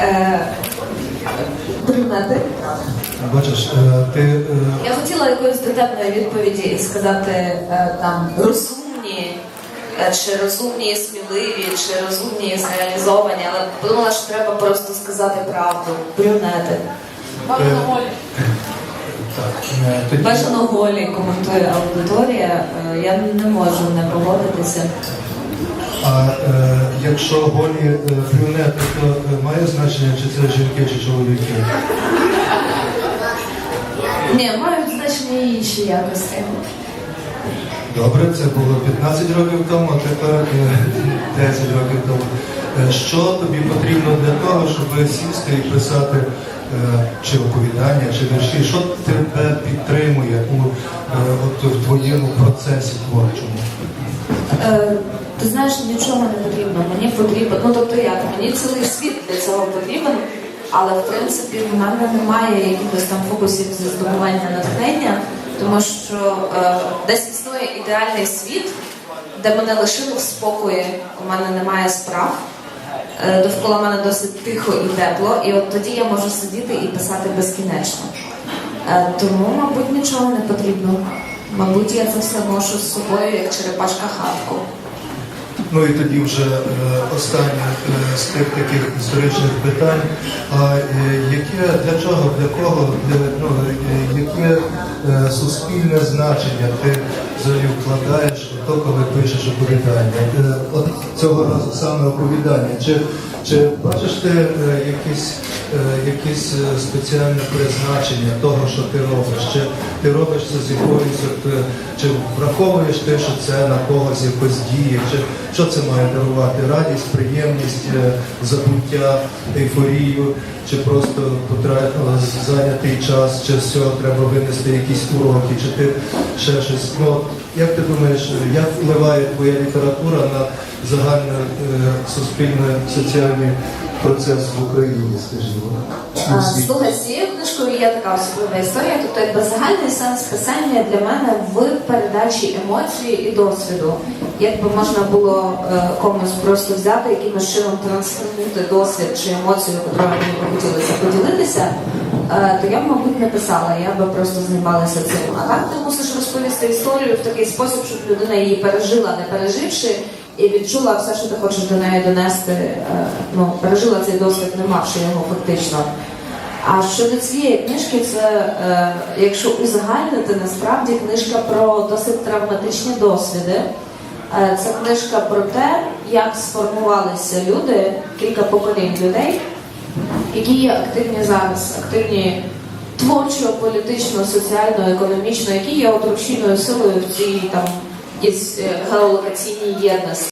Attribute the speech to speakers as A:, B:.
A: Е, брюнети.
B: Бачиш, е, ти е,
A: Я хотіла якоїсь дотепної відповіді і сказати там розумні, чи розумні і сміливі, чи розумні і зреалізовані, але подумала, що треба просто сказати правду. Брюнети.
B: е, тоді,
A: Бажано голі коментує аудиторія. Я не можу не погодитися.
B: А е, якщо голі е, брюнети, то е, має значення, чи це жінки, чи чоловіки?
A: Ні, мають значення і інші якості.
B: Добре, це було 15 років тому, а тепер е, 10 років тому. Е, Що тобі потрібно для того, щоб сісти і писати е, чи оповідання, чи вірші? Що тебе підтримує у, е, от, в твоєму процесі творчому?
A: Е, ти знаєш, нічого не потрібно. Мені потрібно, ну тобто як, мені цілий світ для цього потрібен, але в принципі в мене немає якихось там фокусів зі здобування натхнення, тому що е, десь існує ідеальний світ, де мене лишили в спокої, у мене немає справ. Е, Довкола мене досить тихо і тепло, і от тоді я можу сидіти і писати безкінечно. Е, Тому, мабуть, нічого не потрібно. Мабуть, я це все ношу з собою, як черепашка хатку.
B: Ну і тоді вже е, останнє е, з тих таких історичних питань. А е, яке для чого, для кого, для, ну, яке суспільне значення ти взагалі вкладаєш то, коли пишеш оповідання? От цього разу саме оповідання. Чи, чи бачиш ти е, якісь, е, якісь е, спеціальне призначення того, що ти робиш? Чи ти робиш це з якоюсь, чи враховуєш ти, що це на когось якось діє? Чи що це має дарувати? Радість, приємність, забуття, ейфорію, чи просто потратила зайнятий час, чи з цього треба винести якісь уроки, чи ти ще щось. Ну, як ти думаєш, як впливає твоя література на загальний е, суспільний соціальний процес в Україні, скажімо?
A: Слухай, з цією книжкою є така особлива історія. Тобто, якби загальний сенс писання для мене в передачі емоцій і досвіду. Якби можна було е, комусь просто взяти якимось чином трансформувати досвід чи емоцію, якою мені хотілося поділитися, е, то я б, мабуть, не писала, я би просто займалася цим. А так ти мусиш розповісти історію в такий спосіб, щоб людина її пережила, не переживши. І відчула все, що ти хочеш до неї донести. е, Ну, пережила цей досвід, не мавши його фактично. А щодо цієї книжки, це е, якщо узагальнити, насправді книжка про досить травматичні досвіди. Е, це книжка про те, як сформувалися люди, кілька поколінь людей, які є активні зараз, активні творчо, політично, соціально, економічно, які є от силою в цій там якійсь, е, геолокаційній єдності.